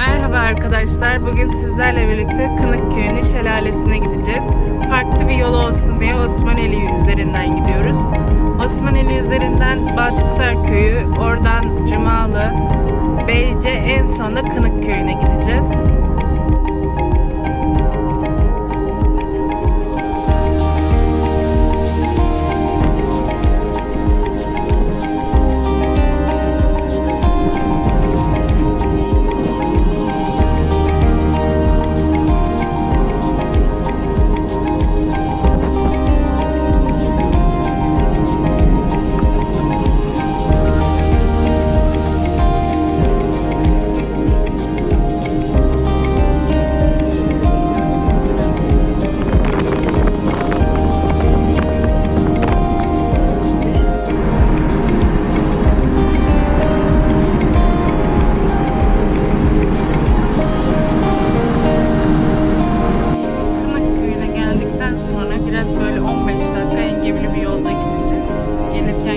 Merhaba arkadaşlar. Bugün sizlerle birlikte Kınık Köyü'nün şelalesine gideceğiz. Farklı bir yol olsun diye Osmaneli üzerinden gidiyoruz. Osmaneli üzerinden Balçıksar Köyü, oradan Cumalı, Beyce en sonunda Kınık Köyü'ne gideceğiz.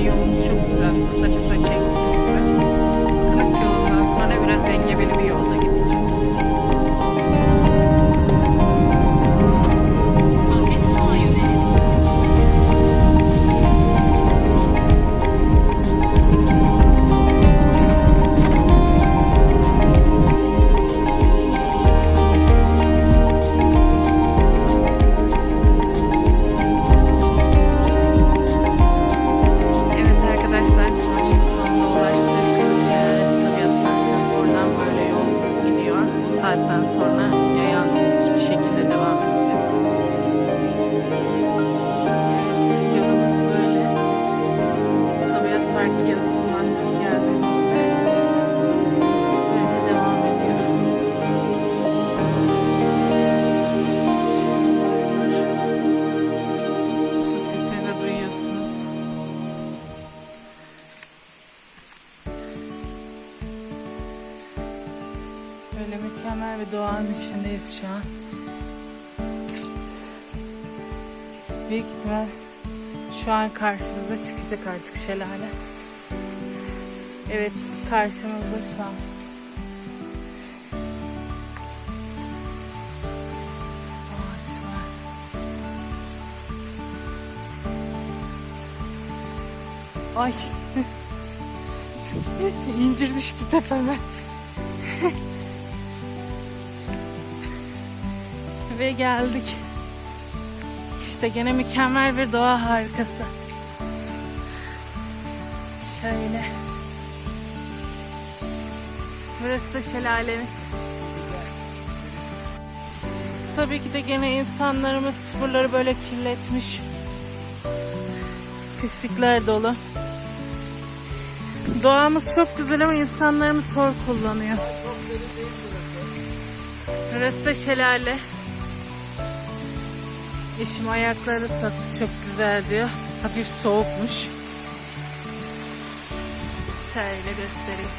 Yolumuz çok güzeldi. Kısa kısa çektik size. Kınık yolundan sonra biraz engebeli bir yolda gideceğiz. Saatten sonra yayan bir şekilde devam edeceğiz. Böyle mükemmel bir doğanın içindeyiz şu an. Büyük ihtimal şu an karşımıza çıkacak artık şelale. Evet karşımızda şu an. Ay. İncir düştü tepeme. Ve geldik. İşte gene mükemmel bir doğa harikası. Şöyle. Burası da şelalemiz. Tabii ki de gene insanlarımız buraları böyle kirletmiş. Pislikler dolu. Doğamız çok güzel ama insanlarımız hor kullanıyor. Burası da şelale. Eşim ayakları sattı çok güzel diyor. Hafif soğukmuş. Şöyle göstereyim.